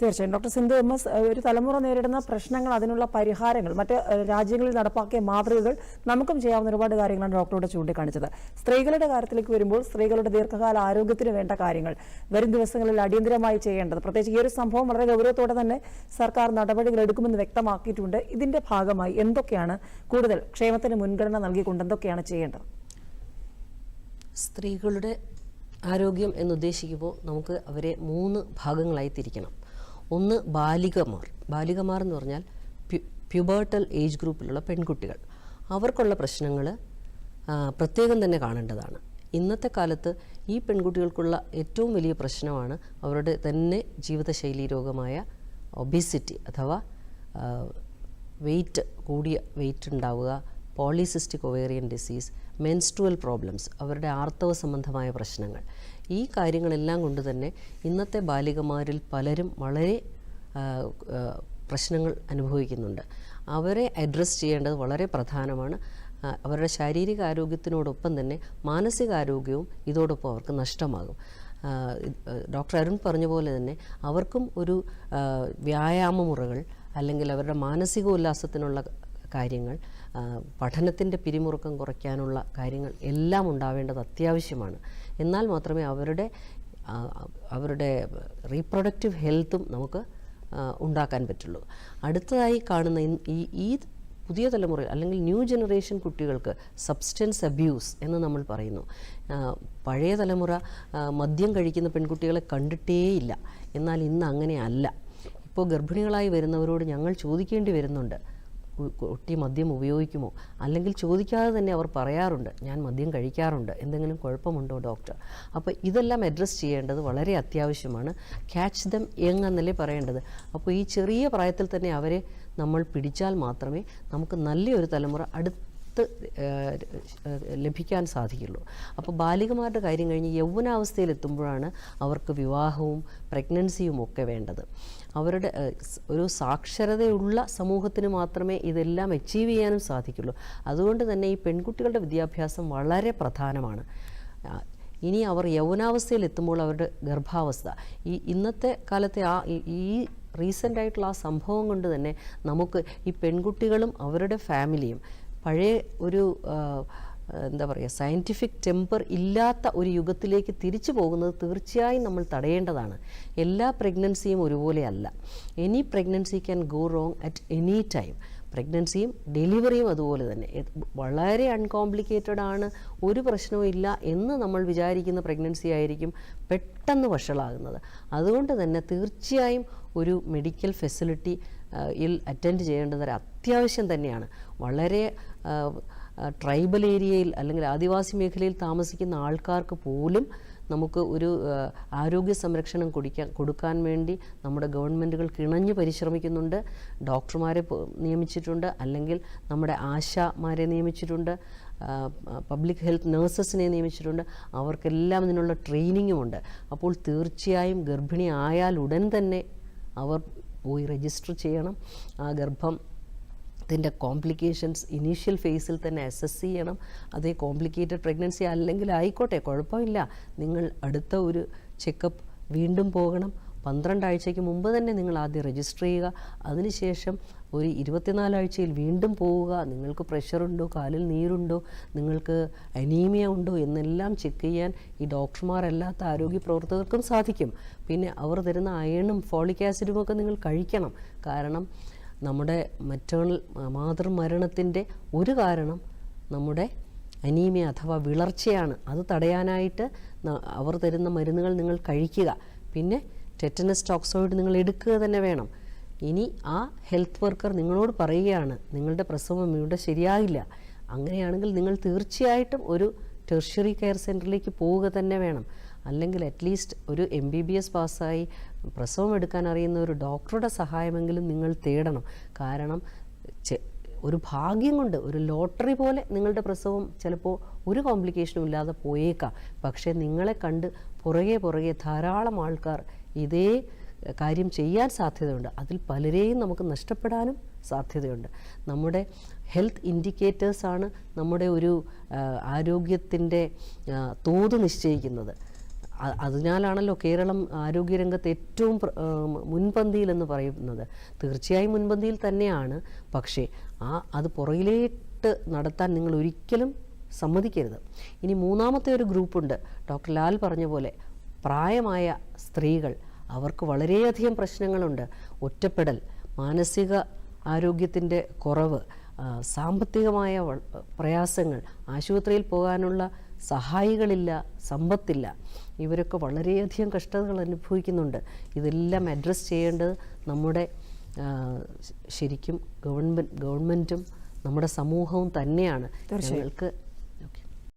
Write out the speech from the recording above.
തീർച്ചയായും. Doctor Sindhu M S ഒരു തലമുറ നേരിടുന്ന പ്രശ്നങ്ങൾ അതിനുള്ള പരിഹാരങ്ങൾ മറ്റ് രാജ്യങ്ങളിൽ നടപ്പാക്കിയ മാതൃകകൾ നമുക്കും ചെയ്യാവുന്ന ഒരുപാട് കാര്യങ്ങളാണ് ഡോക്ടറോട് ചൂണ്ടിക്കാണിച്ചത്. സ്ത്രീകളുടെ കാര്യത്തിലേക്ക് വരുമ്പോൾ സ്ത്രീകളുടെ ദീർഘകാല ആരോഗ്യത്തിന് വേണ്ട കാര്യങ്ങൾ വരും ദിവസങ്ങളിൽ അടിയന്തരമായി ചെയ്യേണ്ടത്. പ്രത്യേകിച്ച് ഈ ഒരു സംഭവം വളരെ ഗൗരവത്തോടെ തന്നെ സർക്കാർ നടപടികൾ എടുക്കുമെന്ന് വ്യക്തമാക്കിയിട്ടുണ്ട്. ഇതിന്റെ ഭാഗമായി എന്തൊക്കെയാണ് കൂടുതൽ ക്ഷേമത്തിന് മുൻഗണന നൽകിക്കൊണ്ട് എന്തൊക്കെയാണ് ചെയ്യേണ്ടത്? സ്ത്രീകളുടെ ആരോഗ്യം എന്നുദ്ദേശിക്കുമ്പോൾ നമുക്ക് അവരെ മൂന്ന് ഭാഗങ്ങളായി തിരിക്കണം. ഒന്ന് ബാലികമാർ. ബാലികമാർ എന്ന് പറഞ്ഞാൽ പ്യു പ്യുബേർട്ടൽ ഏജ് ഗ്രൂപ്പിലുള്ള പെൺകുട്ടികൾ. അവർക്കുള്ള പ്രശ്നങ്ങൾ പ്രത്യേകം തന്നെ കാണേണ്ടതാണ്. ഇന്നത്തെ കാലത്ത് ഈ പെൺകുട്ടികൾക്കുള്ള ഏറ്റവും വലിയ പ്രശ്നമാണ് അവരുടെ തന്നെ ജീവിതശൈലി രോഗമായ ഒബിസിറ്റി അഥവാ വെയിറ്റ് കൂടിയ വെയിറ്റ് ഉണ്ടാവുക polycystic ovarian disease menstrual problems അവരുടെ ആർത്തവ സംബന്ധമായ പ്രശ്നങ്ങൾ. ഈ കാര്യങ്ങളെല്ലാം കൊണ്ട് തന്നെ ഇന്നത്തെ ബാലികമാരിൽ പലരും വളരെ പ്രശ്നങ്ങൾ അനുഭവിക്കുന്നുണ്ട്. അവരെ അഡ്രസ്സ് ചെയ്യേണ്ടത് വളരെ പ്രധാനമാണ്. അവരുടെ ശാരീരിക ആരോഗ്യത്തിനോടൊപ്പം തന്നെ മാനസികാരോഗ്യവും ഇതോടൊപ്പം അവർക്ക് നഷ്ടമാകും. ഡോക്ടർ അരുൺ പറഞ്ഞ പോലെ തന്നെ അവർക്കും ഒരു വ്യായാമ മുറകൾ അല്ലെങ്കിൽ അവരുടെ മാനസികോല്ലാസത്തിനുള്ള കാര്യങ്ങൾ പഠനത്തിന്റെ പിരിമുറുക്കം കുറയ്ക്കാനുള്ള കാര്യങ്ങൾ എല്ലാം ഉണ്ടാവേണ്ടത് അത്യാവശ്യമാണ്. എന്നാൽ മാത്രമേ അവരുടെ അവരുടെ റീപ്രൊഡക്റ്റീവ് ഹെൽത്തും നമുക്ക് ഉണ്ടാക്കാൻ പറ്റുള്ളൂ. അടുത്തതായി കാണുന്ന ഈ ഈ പുതിയ തലമുറ അല്ലെങ്കിൽ ന്യൂ ജനറേഷൻ കുട്ടികൾക്ക് സബ്സ്റ്റൻസ് അബ്യൂസ് എന്ന് നമ്മൾ പറയുന്നു. പഴയ തലമുറ മദ്യം കഴിക്കുന്ന പെൺകുട്ടികളെ കണ്ടിട്ടേയില്ല. എന്നാൽ ഇന്ന് അങ്ങനെ അല്ല. ഇപ്പോൾ ഗർഭിണികളായി വരുന്നവരോട് ഞങ്ങൾ ചോദിക്കേണ്ടി വരുന്നുണ്ട്. കുട്ടി മദ്യം ഉപയോഗിക്കുമോ? അല്ലെങ്കിൽ ചോദിക്കാതെ തന്നെ അവർ പറയാറുണ്ട് ഞാൻ മദ്യം കഴിക്കാറുണ്ട് എന്തെങ്കിലും കുഴപ്പമുണ്ടോ ഡോക്ടർ? അപ്പോൾ ഇതെല്ലാം അഡ്രസ്സ് ചെയ്യേണ്ടത് വളരെ അത്യാവശ്യമാണ്. ക്യാച്ച് ദം യങ് എന്നല്ലേ പറയേണ്ടത്. അപ്പോൾ ഈ ചെറിയ പ്രായത്തിൽ തന്നെ അവരെ നമ്മൾ പിടിച്ചാൽ മാത്രമേ നമുക്ക് നല്ലൊരു തലമുറ അടുത്ത് ഏഹ്, ലഭിക്കാൻ സാധിക്കുള്ളൂ. അപ്പോൾ ബാലികമാരുടെ കാര്യം കഴിഞ്ഞ് യൗവനാവസ്ഥയിലെത്തുമ്പോഴാണ് അവർക്ക് വിവാഹവും പ്രഗ്നൻസിയും ഒക്കെ വേണ്ടത്. അവരുടെ ഒരു സാക്ഷരതയുള്ള സമൂഹത്തിന് മാത്രമേ ഇതെല്ലാം അച്ചീവ് ചെയ്യാനും സാധിക്കുള്ളൂ. അതുകൊണ്ട് തന്നെ ഈ പെൺകുട്ടികളുടെ വിദ്യാഭ്യാസം വളരെ പ്രധാനമാണ്. ഇനി അവർ യൗവനാവസ്ഥയിൽ എത്തുമ്പോൾ അവരുടെ ഗർഭാവസ്ഥ. ഈ ഇന്നത്തെ കാലത്തെ ആ ഈ- ഈ റീസെന്റ് ആയിട്ടുള്ള ആ സംഭവം കൊണ്ട് തന്നെ നമുക്ക് ഈ പെൺകുട്ടികളും അവരുടെ ഫാമിലിയും പഴയ ഒരു എന്താ പറയുക സയന്റിഫിക് ടെമ്പർ ഇല്ലാത്ത ഒരു യുഗത്തിലേക്ക് തിരിച്ചു പോകുന്നത് തീർച്ചയായും നമ്മൾ തടയേണ്ടതാണ്. എല്ലാ പ്രഗ്നൻസിയും ഒരുപോലെയല്ല. Any pregnancy can go wrong at any time പ്രഗ്നൻസിയും ഡെലിവറിയും അതുപോലെ തന്നെ. വളരെ അൺകോംപ്ലിക്കേറ്റഡ് ആണ് ഒരു പ്രശ്നവും ഇല്ല എന്ന് നമ്മൾ വിചാരിക്കുന്ന പ്രഗ്നൻസി ആയിരിക്കും പെട്ടെന്ന് വഷളാകുന്നത്. അതുകൊണ്ട് തന്നെ തീർച്ചയായും ഒരു മെഡിക്കൽ ഫെസിലിറ്റി ഇൽ അറ്റൻഡ് ചെയ്യേണ്ടത് ഒരു അത്യാവശ്യം തന്നെയാണ്. വളരെ ട്രൈബൽ ഏരിയയിൽ അല്ലെങ്കിൽ ആദിവാസി മേഖലയിൽ താമസിക്കുന്ന ആൾക്കാർക്ക് പോലും നമുക്ക് ഒരു ആരോഗ്യ സംരക്ഷണം കുടിക്കാൻ കൊടുക്കാൻ വേണ്ടി നമ്മുടെ ഗവൺമെന്റുകൾ കിണഞ്ഞു പരിശ്രമിക്കുന്നുണ്ട്. ഡോക്ടർമാരെ നിയമിച്ചിട്ടുണ്ട്. അല്ലെങ്കിൽ നമ്മുടെ ആശമാരെ നിയമിച്ചിട്ടുണ്ട്. പബ്ലിക് ഹെൽത്ത് നഴ്സസിനെ നിയമിച്ചിട്ടുണ്ട്. അവർക്കെല്ലാം ഇതിനുള്ള ട്രെയിനിങ്ങുമുണ്ട് അപ്പോൾ തീർച്ചയായും ഗർഭിണി ആയാൽ ഉടൻ തന്നെ അവർ പോയി രജിസ്റ്റർ ചെയ്യണം. ആ ഗർഭം ഇതിന്റെ കോംപ്ലിക്കേഷൻസ് ഇനീഷ്യൽ ഫേസിൽ തന്നെ അസസ് ചെയ്യണം. അതേ കോംപ്ലിക്കേറ്റഡ് പ്രഗ്നൻസി അല്ലെങ്കിൽ ആയിക്കോട്ടെ കുഴപ്പമില്ല. നിങ്ങൾ അടുത്ത ഒരു ചെക്കപ്പ് വീണ്ടും പോകണം. പന്ത്രണ്ടാഴ്ചയ്ക്ക് മുമ്പ് തന്നെ നിങ്ങൾ ആദ്യം രജിസ്റ്റർ ചെയ്യുക. അതിനുശേഷം ഒരു ഇരുപത്തിനാലാഴ്ചയിൽ വീണ്ടും പോവുക. നിങ്ങൾക്ക് പ്രഷറുണ്ടോ കാലിൽ നീരുണ്ടോ? നിങ്ങൾക്ക് അനീമിയ ഉണ്ടോ? എന്നെല്ലാം ചെക്ക് ചെയ്യാൻ ഈ ഡോക്ടർമാരല്ലാത്ത ആരോഗ്യ പ്രവർത്തകർക്കും സാധിക്കും. പിന്നെ അവർ തരുന്ന അയണും ഫോളിക് ആസിഡും ഒക്കെ നിങ്ങൾ കഴിക്കണം. കാരണം നമ്മുടെ മറ്റേണൽ മാതൃമരണത്തിന്റെ ഒരു കാരണം നമ്മുടെ അനീമിയ അഥവാ വിളർച്ചയാണ്. അത് തടയാനായിട്ട് അവർ തരുന്ന മരുന്നുകൾ നിങ്ങൾ കഴിക്കുക. പിന്നെ ടെറ്റനസ് ടോക്സോയിഡ് നിങ്ങൾ എടുക്കുക തന്നെ വേണം. ഇനി ആ ഹെൽത്ത് വർക്കർ നിങ്ങളോട് പറയുകയാണ് നിങ്ങളുടെ പ്രസവം ഇവിടെ ശരിയാകില്ല അങ്ങനെയാണെങ്കിൽ നിങ്ങൾ തീർച്ചയായിട്ടും ഒരു ടെർഷ്യറി കെയർ സെന്ററിലേക്ക് പോവുക തന്നെ വേണം. അല്ലെങ്കിൽ അറ്റ്ലീസ്റ്റ് ഒരു എം ബി ബി എസ് പാസ്സായി പ്രസവം എടുക്കാൻ അറിയുന്ന ഒരു ഡോക്ടറുടെ സഹായമെങ്കിലും നിങ്ങൾ തേടണം. കാരണം ഒരു ഭാഗ്യം കൊണ്ട് ഒരു ലോട്ടറി പോലെ നിങ്ങളുടെ പ്രസവം ചിലപ്പോൾ ഒരു കോംപ്ലിക്കേഷനും ഇല്ലാതെ പോയേക്കാം. പക്ഷേ നിങ്ങളെ കണ്ട് പുറകെ പുറകെ ധാരാളം ആൾക്കാർ ഇതേ കാര്യം ചെയ്യാൻ സാധ്യതയുണ്ട്. അതിൽ പലരെയും നമുക്ക് നഷ്ടപ്പെടാനും സാധ്യതയുണ്ട്. നമ്മുടെ ഹെൽത്ത് ഇൻഡിക്കേറ്റേഴ്സാണ് നമ്മുടെ ഒരു ആരോഗ്യത്തിന്റെ തോത് നിശ്ചയിക്കുന്നത്. അതിനാലാണല്ലോ കേരളം ആരോഗ്യരംഗത്ത് ഏറ്റവും മുൻപന്തിയിലെന്ന് പറയുന്നത്. തീർച്ചയായും മുൻപന്തിയിൽ തന്നെയാണ്. പക്ഷേ ആ അത് പുറകിലേട്ട് നടത്താൻ നിങ്ങൾ ഒരിക്കലും സമ്മതിക്കരുത്. ഇനി മൂന്നാമത്തെ ഒരു ഗ്രൂപ്പുണ്ട്. ഡോക്ടർ ലാൽ പറഞ്ഞ പോലെ പ്രായമായ സ്ത്രീകൾ. അവർക്ക് വളരെയധികം പ്രശ്നങ്ങളുണ്ട്. ഒറ്റപ്പെടൽ മാനസിക ആരോഗ്യത്തിന്റെ കുറവ് സാമ്പത്തികമായ പ്രയാസങ്ങൾ ആശുപത്രിയിൽ പോകാനുള്ള സഹായികളില്ല സമ്പത്തില്ല. ഇവരൊക്കെ വളരെയധികം കഷ്ടതകൾ അനുഭവിക്കുന്നുണ്ട്. ഇതെല്ലാം അഡ്രസ്സ് ചെയ്യേണ്ടത് നമ്മുടെ ശരിക്കും ഗവൺമെന്റ് ഗവൺമെന്റും നമ്മുടെ സമൂഹവും തന്നെയാണ്. ഞങ്ങൾക്ക്